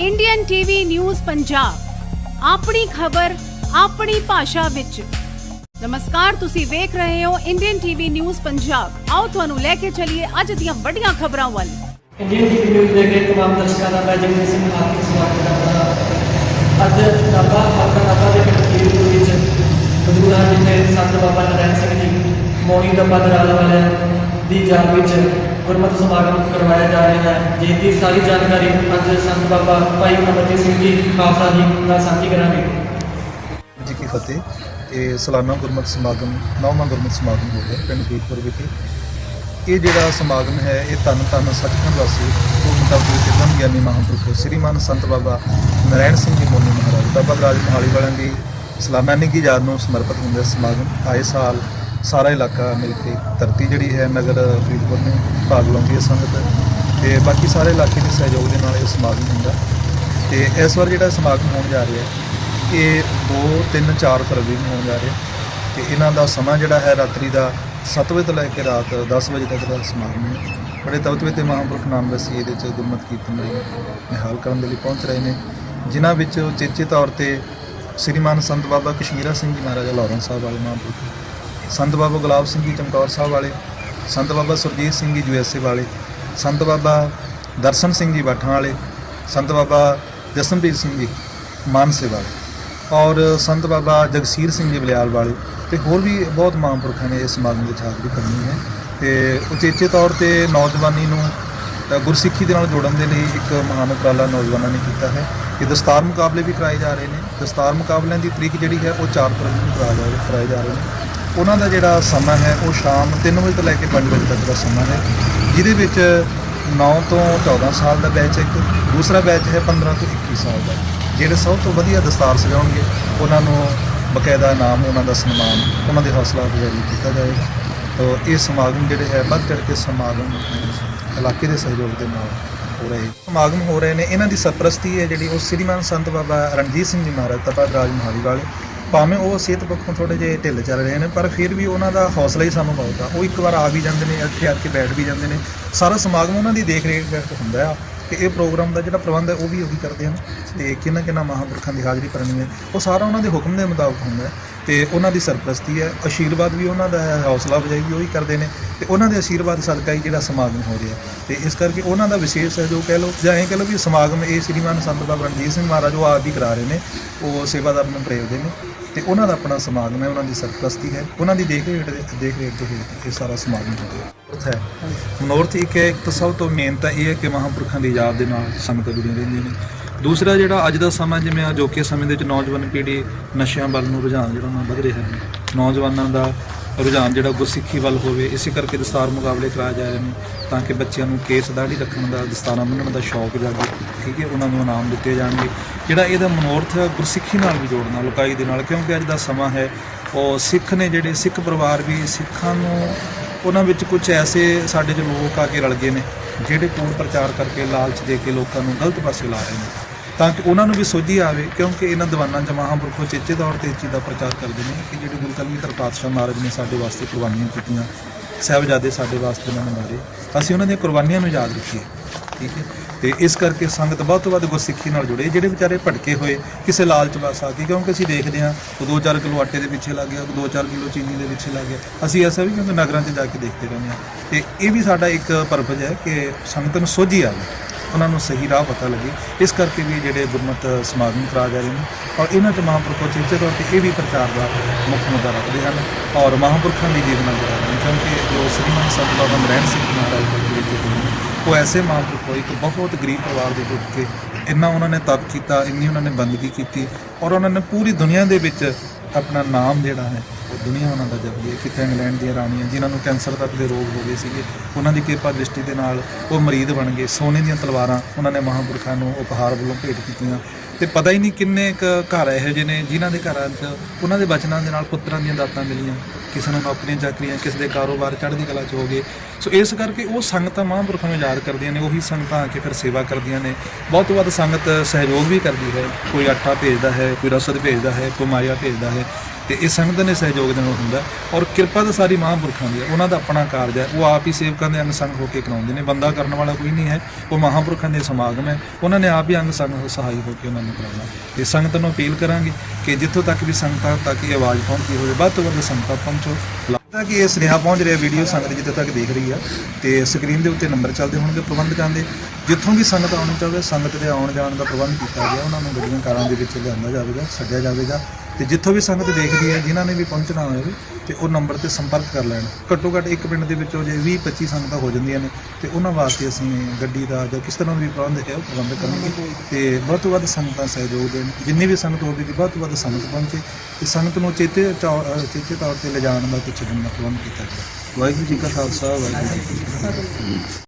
Indian TV news Punjab ਆਪਣੀ ਖਬਰ ਆਪਣੀ ਭਾਸ਼ਾ ਵਿੱਚ। ਨਮਸਕਾਰ, ਤੁਸੀਂ ਵੇਖ ਰਹੇ ਹੋ ਇੰਡੀਅਨ ਟੀਵੀ ਨਿਊਜ਼ ਪੰਜਾਬ ਆਓ ਤੁਹਾਨੂੰ ਲੈ ਕੇ ਚੱਲੀਏ ਅੱਜ ਦੀਆਂ ਵੱਡੀਆਂ ਖਬਰਾਂ ਵੱਲ। ਇੰਡੀਅਨ ਟੀਵੀ ਨਿਊਜ਼ ਦੇ ਕੇ ਤਮਾਮ ਦਰਸ਼ਕਾਂ ਦਾ ਮੈਂ ਜਗਮੀਤ ਸਿੰਘ ਹਾਥੀ ਸਵਾਗਤ ਕਰਦਾ ਹਾਂ। ਅੱਜ ਨਾਭਾ ਹਲਕਾ ਨਾਭਾ ਦੇ ਪਿੰਡ ਕੀਰਤਪੁਰ ਵਿੱਚ ਮੌਜੂਦ ਹਾਂ ਜਿੱਥੇ ਸੰਤ ਬਾਬਾ ਨਰੈਣ ਸਿੰਘ ਜੀ ਮੋਣੀ ਡੱਬਾ ਦਰਾਲ ਵਾਲਿਆਂ ਦੀ ਯਾਦ ਵਿੱਚ ਗੁਰਮਤਿ ਸਮਾਗਮ ਕਰਵਾਇਆ ਜਾ ਰਿਹਾ ਹੈ। ਜਿਸ ਦੀ ਸਾਰੀ ਜਾਣਕਾਰੀ ਅੱਜ ਸੰਤ ਬਾਬਾ ਭਾਈ ਅਮਰਜੀਤ ਸਿੰਘ ਜੀ ਖਾਲਸਾ ਜੀ ਦਾ ਸਾਂਝੀ ਕਰਾਂਗੇ। ਜੀ ਕੀ ਫਤਿਹ। ਇਹ ਸਾਲਾਨਾ ਗੁਰਮਤਿ ਸਮਾਗਮ, ਨੌਵਾਂ ਗੁਰਮਤਿ ਸਮਾਗਮ ਹੋ ਰਿਹਾ ਪਿੰਡ ਕੀਰਤਪੁਰ ਵਿਖੇ। ਇਹ ਜਿਹੜਾ ਸਮਾਗਮ ਹੈ, ਇਹ ਤਨ ਤਨ ਸੱਚਖੰਡ ਵਾਸੀ ਪੂਰਨ ਤਪਤੀ ਤੇ ਗਿਆਨੀ ਮਹਾਂਪੁਰਖ ਸ੍ਰੀਮਾਨ ਸੰਤ ਬਾਬਾ ਨਰੈਣ ਸਿੰਘ ਜੀ ਮੋਨੀ ਮਹਾਰਾਜ, ਬਾਬਾ ਰਾਜ ਮਹਾਲੀ ਵਾਲਿਆਂ ਦੀ ਸਾਲਾਨਾ ਨਿੱਘੀ ਯਾਦ ਨੂੰ ਸਮਰਪਿਤ ਹੁੰਦਾ ਸਮਾਗਮ। ਆਏ ਸਾਲ ਸਾਰਾ ਇਲਾਕਾ ਮਿਲ ਕੇ ਧਰਤੀ ਜਿਹੜੀ ਹੈ ਨਗਰ ਫਰੀਦਕੋਟ ਨੂੰ ਭਾਗ ਲਾਉਂਦੀ ਹੈ ਸੰਗਤ ਤੇ ਬਾਕੀ ਸਾਰੇ ਇਲਾਕੇ ਦੇ ਸਹਿਯੋਗ ਦੇ ਨਾਲ ਇਹ ਸਮਾਗਮ ਹੁੰਦਾ। ਤੇ ਇਸ ਵਾਰ ਜਿਹੜਾ ਸਮਾਗਮ ਹੋਣ ਜਾ ਰਿਹਾ ਹੈ, ਇਹ 2 3 4 ਫਰਵਰੀ ਨੂੰ ਹੋਣ ਜਾ ਰਿਹਾ ਤੇ ਇਹਨਾਂ ਦਾ ਸਮਾਂ ਜਿਹੜਾ ਹੈ ਰਾਤਰੀ ਦਾ 7 ਵਜੇ ਤੋਂ ਲੈ ਕੇ ਰਾਤ 10 ਵਜੇ ਤੱਕ ਦਾ ਸਮਾਗਮ ਹੈ। ਬੜੇ ਤਵਤਵੇ ਤੇ ਮਹਾਂਪੁਰਖ ਨਾਮ ਰਸੀ ਇਹਦੇ ਚ ਗੁਰਮਤਿ ਕੀਰਤਨ ਲਈ ਨਿਹਾਲ ਕਰਨ ਦੇ ਲਈ ਪਹੁੰਚ ਰਹੇ ਨੇ, ਜਿਨ੍ਹਾਂ ਵਿੱਚ ਚੇਚੇ ਤੌਰ ਤੇ ਸ੍ਰੀਮਾਨ ਸੰਤ ਬਾਬਾ ਕਸ਼ਮੀਰਾ ਸਿੰਘ ਜੀ ਮਹਾਰਾਜਾ ਲਾਹੌਰਨ ਸਾਹਿਬ ਵਾਲੇ ਮਹਾਂਪੁਰਖ ਸੰਤ ਬਾਬਾ ਗੁਲਾਬ ਸਿੰਘ ਜੀ ਚਮਕੌਰ ਸਾਹਿਬ ਵਾਲੇ, ਸੰਤ ਬਾਬਾ ਸੁਰਜੀਤ ਸਿੰਘ ਜੀ ਯੂਐਸਏ ਵਾਲੇ, ਸੰਤ ਬਾਬਾ ਦਰਸ਼ਨ ਸਿੰਘ ਜੀ ਬਾਠਾਂ ਵਾਲੇ, ਸੰਤ ਬਾਬਾ ਜਸਨਪ੍ਰੀਤ ਸਿੰਘ ਜੀ ਮਾਨਸੇ ਵਾਲੇ ਔਰ ਸੰਤ ਬਾਬਾ ਜਗਸੀਰ ਸਿੰਘ ਜੀ ਬਲਿਆਲ ਵਾਲੇ ਤੇ ਹੋਰ ਵੀ ਬਹੁਤ ਮਹਾਂਪੁਰਖਾਂ ਨੇ ਇਸ ਸਮਾਗਮ ਵਿੱਚ ਹਾਜ਼ਰੀ ਕਰਨੀ ਹੈ ਤੇ ਉਚੇਚੇ ਤੌਰ ਤੇ ਨੌਜਵਾਨੀ ਨੂੰ ਗੁਰਸਿੱਖੀ ਦੇ ਨਾਲ ਜੋੜਨ ਦੇ ਲਈ ਇੱਕ ਮਹਾਨ ਉਪਰਾਲਾ ਨੌਜਵਾਨਾਂ ਨੇ ਕੀਤਾ ਹੈ। ਕਿ ਦਸਤਾਰ ਮੁਕਾਬਲੇ ਵੀ ਕਰਾਏ ਜਾ ਰਹੇ ਨੇ। ਦਸਤਾਰ ਮੁਕਾਬਲਿਆਂ ਦੀ ਤਰੀਕ ਜਿਹੜੀ ਹੈ ਉਹ 4 ਫਰਵਰੀ ਨੂੰ ਕਰਾਇਆ ਜਾ ਕਰਾਏ ਜਾ ਰਹੇ ਨੇ। ਉਹਨਾਂ ਦਾ ਜਿਹੜਾ ਸਮਾਂ ਹੈ ਉਹ ਸ਼ਾਮ 3 ਵਜੇ ਤੋਂ ਲੈ ਕੇ 5 ਵਜੇ ਤੱਕ ਦਾ ਸਮਾਂ ਹੈ। ਜਿਹਦੇ ਵਿੱਚ 9 ਤੋਂ 14 ਸਾਲ ਦਾ ਬੈਚ ਇੱਕ ਦੂਸਰਾ ਬੈਚ ਹੈ 15 ਤੋਂ 21 ਸਾਲ ਦਾ। ਜਿਹੜੇ ਸਭ ਤੋਂ ਵਧੀਆ ਦਸਤਾਰ ਸਜਾਉਣਗੇ ਉਹਨਾਂ ਨੂੰ ਬਕਾਇਦਾ ਇਨਾਮ ਉਹਨਾਂ ਦਾ ਸਨਮਾਨ ਉਹਨਾਂ ਦੇ ਹੌਸਲਾ ਅਫਜ਼ਾਈ ਕੀਤਾ ਜਾਏਗਾ। ਤੋ ਇਹ ਸਮਾਗਮ ਜਿਹੜੇ ਹੈ ਵੱਧ ਚੜ੍ਹ ਕੇ ਸਮਾਗਮ ਅਹ, ਇਲਾਕੇ ਦੇ ਸਹਿਯੋਗ ਦੇ ਨਾਲ ਹੋ ਰਹੇ ਸਮਾਗਮ ਹੋ ਰਹੇ ਨੇ। ਇਹਨਾਂ ਦੀ ਸਰਪ੍ਰਸਤੀ ਹੈ ਜਿਹੜੀ ਉਹ ਸ੍ਰੀਮਾਨ ਸੰਤ ਬਾਬਾ ਰਣਜੀਤ ਸਿੰਘ ਜੀ ਮਹਾਰਾਜ ਤਪਾ ਰਾਜ ਮਹਾਲੀ ਵਾਲੇ ਭਾਵੇਂ ਉਹ ਸਿਹਤ ਪੱਖੋਂ ਥੋੜੇ ਜਿਹੇ ਢਿੱਲ ਚੱਲ ਰਹੇ ਨੇ, ਪਰ ਫਿਰ ਵੀ ਉਹਨਾਂ ਦਾ ਹੌਸਲਾ ਹੀ ਸਾਨੂੰ ਬਹੁਤ ਆ। ਉਹ ਇੱਕ ਵਾਰ ਆ ਵੀ ਜਾਂਦੇ ਨੇ, ਇੱਥੇ ਆ ਕੇ ਬੈਠ ਵੀ ਜਾਂਦੇ ਨੇ। ਸਾਰਾ ਸਮਾਗਮ ਉਹਨਾਂ ਦੀ ਦੇਖ ਰੇਖ ਹੇਠ ਹੁੰਦਾ ਆ ਤੇ ਇਹ ਪ੍ਰੋਗਰਾਮ ਦਾ ਜਿਹੜਾ ਪ੍ਰਬੰਧ ਹੈ, ਉਹ ਵੀ ਉਹੀ ਕਰਦੇ ਹਨ। ਤੇ ਕਿੰਨਾ ਕਿੰਨਾ ਮਹਾਂਪੁਰਖਾਂ ਦੀ ਹਾਜ਼ਰੀ ਕਰਨੀ ਹੈ। ਉਹ ਸਾਰਾ ਉਹਨਾਂ ਦੇ ਹੁਕਮ ਦੇ ਮੁਤਾਬਕ ਹੁੰਦਾ ਹੈ। ਤੇ ਉਹਨਾਂ ਦੀ ਸਰਪ੍ਰਸਤੀ ਹੈ ਆਸ਼ੀਰਵਾਦ ਵੀ ਉਹਨਾਂ ਦਾ ਹੈ ਹੌਸਲਾ ਅਫਜ਼ਾਈ ਵੀ ਉਹੀ ਕਰਦੇ ਨੇ। ਤੇ ਉਹਨਾਂ ਦੇ ਆਸ਼ੀਰਵਾਦ ਸਦਕਾ ਹੀ ਜਿਹੜਾ ਸਮਾਗਮ ਹੋ ਰਿਹਾ ਤੇ ਇਸ ਕਰਕੇ ਉਹਨਾਂ ਦਾ ਵਿਸ਼ੇਸ਼ ਸਹਿਯੋਗ ਕਹਿ ਲਓ ਜਾਂ ਇਹ ਕਹਿ ਲਓ ਵੀ ਸਮਾਗਮ ਇਹ ਸ੍ਰੀਮਾਨ ਸੰਤ ਬਾਬਾ ਰਣਜੀਤ ਸਿੰਘ ਮਹਾਰਾਜ ਉਹ ਆਪ ਹੀ ਕਰਾ ਰਹੇ ਨੇ। ਉਹ ਸੇਵਾਦਾਰ ਨੂੰ ਪ੍ਰੇਰਦੇ ਨੇ। ਤੇ ਉਹਨਾਂ ਦਾ ਆਪਣਾ ਸਮਾਗਮ ਹੈ ਉਹਨਾਂ ਦੀ ਸਰਪ੍ਰਸਤੀ ਹੈ। ਉਹਨਾਂ ਦੀ ਦੇਖ ਰੇਖ ਦੇ ਦੇਖ ਰੇਖ ਦੇ ਹੇਠ ਇਹ ਸਾਰਾ ਸਮਾਗਮ ਹੋ। ਰਿਹਾ ਮਨੋਰਥ ਹੈ ਮਨੋਰਥ ਇੱਕ ਹੈ ਇੱਕ ਤਾਂ ਸਭ ਤੋਂ ਮੇਨ ਤਾਂ ਇਹ ਹੈ ਕਿ ਮਹਾਂਪੁਰਖਾਂ ਦੀ ਯਾਦ ਦੇ ਨਾਲ ਸੰਗਤ ਜੁੜੀ ਰਹਿੰਦੀ ਨੇ। ਦੂਸਰਾ ਜਿਹੜਾ ਅੱਜ ਦਾ ਸਮਾਂ ਜਿਵੇਂ ਅਜੋਕੇ ਸਮੇਂ ਦੇ ਵਿੱਚ ਨੌਜਵਾਨ ਪੀੜ੍ਹੀ ਨਸ਼ਿਆਂ ਵੱਲ ਨੂੰ ਰੁਝਾਨ ਜਿਹੜਾ ਉਹਨਾਂ ਵੱਧ ਰਿਹਾ ਹੈ। ਨੌਜਵਾਨਾਂ ਦਾ ਰੁਝਾਨ ਜਿਹੜਾ ਗੁਰਸਿੱਖੀ ਵੱਲ ਹੋਵੇ ਇਸੇ ਕਰਕੇ ਦਸਤਾਰ ਮੁਕਾਬਲੇ ਕਰਾਏ ਜਾ ਰਹੇ ਨੇ ਤਾਂ ਕਿ ਬੱਚਿਆਂ ਨੂੰ ਕੇਸ ਦਾੜੀ ਰੱਖਣ ਦਾ ਦਸਤਾਰਾਂ ਬੰਨ੍ਹਣ ਦਾ ਸ਼ੌਕ ਜਾਗੇ ਠੀਕ ਹੈ ਉਹਨਾਂ ਨੂੰ ਇਨਾਮ ਦਿੱਤੇ ਜਾਣਗੇ। ਜਿਹੜਾ ਇਹਦਾ ਮਨੋਰਥ ਹੈ ਗੁਰਸਿੱਖੀ ਨਾਲ ਵੀ ਜੋੜਨਾ, ਲੋਕਾਈ ਦੇ ਨਾਲ, ਕਿਉਂਕਿ ਅੱਜ ਦਾ ਸਮਾਂ ਹੈ, ਉਹ ਸਿੱਖ ਨੇ ਜਿਹੜੇ ਸਿੱਖ ਪਰਿਵਾਰ ਵੀ ਸਿੱਖਾਂ ਨੂੰ ਉਹਨਾਂ ਵਿੱਚ ਕੁਝ ਐਸੇ ਸਾਡੇ 'ਚ ਲੋਕ ਆ ਕੇ ਰਲ ਗਏ ਨੇ, ਜਿਹੜੇ ਕੂੜ ਪ੍ਰਚਾਰ ਕਰਕੇ ਲਾਲਚ ਦੇ ਕੇ ਲੋਕਾਂ ਨੂੰ ਗਲਤ ਪਾਸੇ ਲਾ ਰਹੇ ਨੇ, ਤਾਂ ਕਿ ਉਹਨਾਂ ਨੂੰ ਵੀ ਸੋਝੀ ਆਵੇ, ਕਿਉਂਕਿ ਇਹਨਾਂ ਦੀਵਾਨਾਂ ਚ ਮਹਾਂਪੁਰਖੋ ਚੇਚੇ ਤੌਰ ਤੇ ਇਸ ਚੀਜ਼ ਦਾ ਪ੍ਰਚਾਰ ਕਰਦੇ ਨੇ, ਕਿ ਜਿਹੜੇ ਗੁਰੂ ਕਲਗੀਧਰ ਪਾਤਸ਼ਾਹ ਮਹਾਰਾਜ ਨੇ ਸਾਡੇ ਵਾਸਤੇ ਕੁਰਬਾਨੀਆਂ ਕੀਤੀਆਂ, ਸਾਹਿਬਜ਼ਾਦੇ ਸਾਡੇ ਵਾਸਤੇ ਉਹਨਾਂ ਨੇ ਮਾਰੇ, ਅਸੀਂ ਉਹਨਾਂ ਦੀਆਂ ਕੁਰਬਾਨੀਆਂ ਨੂੰ ਯਾਦ ਰੱਖੀਏ, ਠੀਕ ਹੈ। ਤੇ ਇਸ ਕਰਕੇ ਸੰਗਤ ਵੱਧ ਤੋਂ ਵੱਧ ਗੁਰਸਿੱਖੀ ਨਾਲ ਜੁੜੇ। ਜਿਹੜੇ ਵਿਚਾਰੇ ਭਟਕੇ ਹੋਏ, ਕਿਸੇ ਲਾਲਚ ਵਸ ਆ ਕੇ ਕਿਉਂਕਿ ਅਸੀਂ ਦੇਖਦੇ ਹਾਂ ਉਹ 2-4 ਕਿਲੋ ਆਟੇ ਦੇ ਪਿੱਛੇ ਲੱਗ ਗਿਆ ਉਹ 2-4 ਕਿਲੋ ਚੀਨੀ ਦੇ ਪਿੱਛੇ ਲੱਗ ਗਿਆ। ਅਸੀਂ ਐਸਾ ਵੀ ਕਿਉਂਕਿ ਨਗਰਾਂ 'ਚ ਜਾ ਕੇ ਦੇਖਦੇ ਰਹਿੰਦੇ ਹਾਂ। ਤੇ ਇਹ ਵੀ ਸਾਡਾ ਇੱਕ ਪਰਪਸ ਹੈ ਕਿ ਸੰਗਤ ਨੂੰ ਸੋਝੀ ਆਵੇ। ਉਹਨਾਂ ਨੂੰ ਸਹੀ ਰਾਹ ਪਤਾ ਲੱਗੇ। ਇਸ ਕਰਕੇ ਵੀ ਜਿਹੜੇ ਗੁਰਮਤ ਸਮਾਗਮ ਕਰਾ ਜਾ ਰਹੇ ਨੇ ਔਰ ਇਹਨਾਂ ਚ ਮਹਾਂਪੁਰਖੋ ਚੇਚੇ ਤੌਰ ਤੇ ਇਹ ਵੀ ਪ੍ਰਚਾਰ ਦਾ ਮੁੱਖ ਮੁੱਦਾ ਰੱਖਦੇ ਹਨ ਔਰ ਮਹਾਂਪੁਰਖਾਂ ਦੀ ਜੀਵਨਾਂ ਦੇ ਹਨ ਕਿਉਂਕਿ ਜੋ ਸ੍ਰੀਮਾਨ ਸੰਤ ਬਾਬਾ ਨਰੈਣ ਸਿੰਘ ਮਹਾਰਾਜ ਦੇ ਜਿਹੜੇ ਉਹ ਐਸੇ ਮਹਾਂਪੁਰਖ ਹੋਏ ਕਿ ਬਹੁਤ ਗਰੀਬ ਪਰਿਵਾਰ ਦੇ ਉੱਠ ਕੇ ਇੰਨਾ ਉਹਨਾਂ ਨੇ ਤਪ ਕੀਤਾ, ਇੰਨੀ ਉਹਨਾਂ ਨੇ ਬੰਦਗੀ ਕੀਤੀ ਔਰ ਉਹਨਾਂ ਨੇ ਪੂਰੀ ਦੁਨੀਆ ਦੇ ਵਿੱਚ ਆਪਣਾ ਨਾਮ ਜਿਹੜਾ ਹੈ, ਉਹ ਦੁਨੀਆ ਉਹਨਾਂ ਦਾ ਜਪਦੀ ਹੈ। ਕਿਤੇ ਇੰਗਲੈਂਡ ਦੀਆਂ ਰਾਣੀਆਂ, ਜਿਨ੍ਹਾਂ ਨੂੰ ਕੈਂਸਰ ਤੱਕ ਦੇ ਰੋਗ ਹੋ ਗਏ ਸੀਗੇ, ਉਹਨਾਂ ਦੀ ਕਿਰਪਾ ਦ੍ਰਿਸ਼ਟੀ ਦੇ ਨਾਲ ਉਹ ਮਰੀਦ ਬਣ ਗਏ। ਸੋਨੇ ਦੀਆਂ ਤਲਵਾਰਾਂ ਉਹਨਾਂ ਨੇ ਮਹਾਂਪੁਰਖਾਂ ਨੂੰ ਉਪਹਾਰ ਵੱਲੋਂ ਭੇਟ ਕੀਤੀਆਂ। ਤੇ ਪਤਾ ਹੀ ਨਹੀਂ ਕਿੰਨੇ ਕੁ ਘਰ ਇਹੋ ਜਿਹੇ ਨੇ, ਜਿਨ੍ਹਾਂ ਦੇ ਘਰਾਂ 'ਚ ਉਹਨਾਂ ਦੇ ਬਚਨਾਂ ਦੇ ਨਾਲ ਪੁੱਤਰਾਂ ਦੀਆਂ ਦਾਤਾਂ ਮਿਲੀਆਂ। ਕਿਸੇ ਨੂੰ ਨੌਕਰੀਆਂ ਚਾਕਰੀਆਂ, ਕਿਸੇ ਦੇ ਕਾਰੋਬਾਰ ਚੜ੍ਹਦੀ ਕਲਾ 'ਚ ਹੋ ਗਏ। ਸੋ ਇਸ ਕਰਕੇ ਉਹ ਸੰਗਤਾਂ ਮਹਾਂਪੁਰਖਾਂ ਨੂੰ ਯਾਦ ਕਰਦੀਆਂ ਨੇ, ਉਹੀ ਸੰਗਤਾਂ ਆ ਕੇ ਫਿਰ ਸੇਵਾ ਕਰਦੀਆਂ ਨੇ। ਬਹੁਤ ਵੱਧ ਸੰਗਤ ਸਹਿਯੋਗ ਵੀ ਕਰਦੀ ਹੈ। ਕੋਈ ਆਟਾ ਭੇਜਦਾ ਹੈ, ਕੋਈ ਰਸਦ ਭੇਜਦਾ ਹੈ, ਕੋਈ ਮਾਇਆ ਭੇਜਦਾ ਹੈ। ਤੇ ਇਹ ਸੰਗਤ ਦੇ ਸਹਿਯੋਗ ਦੇ ਨਾਲ ਹੁੰਦਾ ਔਰ ਕਿਰਪਾ ਤਾਂ ਸਾਰੀ ਮਹਾਂਪੁਰਖਾਂ ਦੀ ਹੈ। ਉਹਨਾਂ ਦਾ ਆਪਣਾ ਕਾਰਜ ਹੈ। ਉਹ ਆਪ ਹੀ ਸੇਵਕਾਂ ਦੇ ਅੰਗ ਸੰਗ ਹੋ ਕੇ ਕਰਾਉਂਦੇ ਨੇ। ਬੰਦਾ ਕਰਨ ਵਾਲਾ ਕੋਈ ਨਹੀਂ ਹੈ। ਉਹ ਮਹਾਂਪੁਰਖਾਂ ਦੇ ਸਮਾਗਮ ਹੈ। ਉਹਨਾਂ ਨੇ ਆਪ ਹੀ ਅੰਗ ਸੰਗ ਹੋ ਸਹਾਈ ਹੋ ਕੇ ਉਹਨਾਂ ਨੂੰ ਕਰਾਉਣਾ ਤੇ ਸੰਗਤ ਨੂੰ ਅਪੀਲ ਕਰਾਂਗੇ ਕਿ ਜਿੱਥੋਂ ਤੱਕ ਵੀ ਸੰਗਤਾਂ ਤੱਕ ਇਹ ਆਵਾਜ਼ ਪਹੁੰਚਦੀ ਹੋਵੇ। ਵੱਧ ਤੋਂ ਵੱਧ ਸੰਗਤਾਂ ਪਹੁੰਚੋ। ਲੱਗਦਾ ਕਿ ਇਹ ਸੁਨੇਹਾ ਪਹੁੰਚ ਰਿਹਾ ਵੀਡੀਓ ਸੰਗਤ ਜਿੱਥੇ ਤੱਕ ਦੇਖ ਰਹੀ ਆ। ਤੇ ਸਕਰੀਨ ਦੇ ਉੱਤੇ ਨੰਬਰ ਚੱਲਦੇ ਹੋਣਗੇ ਪ੍ਰਬੰਧਕਾਂ ਦੇ। ਜਿੱਥੋਂ ਵੀ ਸੰਗਤ ਆਉਣੀ ਚਾਹਵੇ, ਸੰਗਤ ਦੇ ਆਉਣ ਜਾਣ ਦਾ ਪ੍ਰਬੰਧ ਕੀਤਾ ਗਿਆ। ਉਹਨਾਂ ਨੂੰ ਗੱਡੀਆਂ ਕਾਰਾਂ ਦੇ ਵਿੱਚ ਲਿਆਂਦਾ ਜਾਵੇਗਾ ਸੱਜਿਆ ਜਾਵੇਗਾ। ਤੇ ਜਿੱਥੋਂ ਵੀ ਸੰਗਤ ਦੇਖਦੀ ਹੈ, ਜਿਨ੍ਹਾਂ ਨੇ ਵੀ ਪਹੁੰਚਣਾ ਹੋਵੇ ਤੇ ਉਹ ਨੰਬਰ ਤੇ ਸੰਪਰਕ ਕਰ ਲੈਣ। ਘੱਟੋ ਘੱਟ ਇੱਕ ਪਿੰਡ ਦੇ ਵਿੱਚੋਂ ਜੇ 20 25 ਸੰਗਤਾਂ ਹੋ ਜਾਂਦੀਆਂ ਨੇ ਤੇ ਉਹਨਾਂ ਵਾਸਤੇ ਅਸੀਂ ਗੱਡੀ ਦਾ ਜਾਂ ਕਿਸ ਤਰ੍ਹਾਂ ਦਾ ਵੀ ਪ੍ਰਬੰਧ ਹੈ, ਉਹ ਪ੍ਰਬੰਧ ਕਰਾਂਗੇ। ਤੇ ਵੱਧ ਤੋਂ ਵੱਧ ਸੰਗਤਾਂ ਸਹਿਯੋਗ ਦੇਣ। ਜਿੰਨੀ ਵੀ ਸੰਗਤ ਹੋਵੇਗੀ ਵੱਧ ਤੋਂ ਵੱਧ ਸੰਗਤ ਪਹੁੰਚੇ ਤੇ ਸੰਗਤ ਨੂੰ ਚੇਤੇ ਚੌ- ਚੇਤੇ ਤੌਰ ਤੇ ਲਿਜਾਣ ਦਾ ਤੇ ਛੱਡਣ ਦਾ ਪ੍ਰਬੰਧ ਕੀਤਾ ਜਾਵੇ। ਵਾਹਿਗੁਰੂ ਜੀ ਕਾ ਖਾਲਸਾ, ਵਾਹਿਗੁਰੂ ਜੀ ਕੀ ਫਤਿਹ।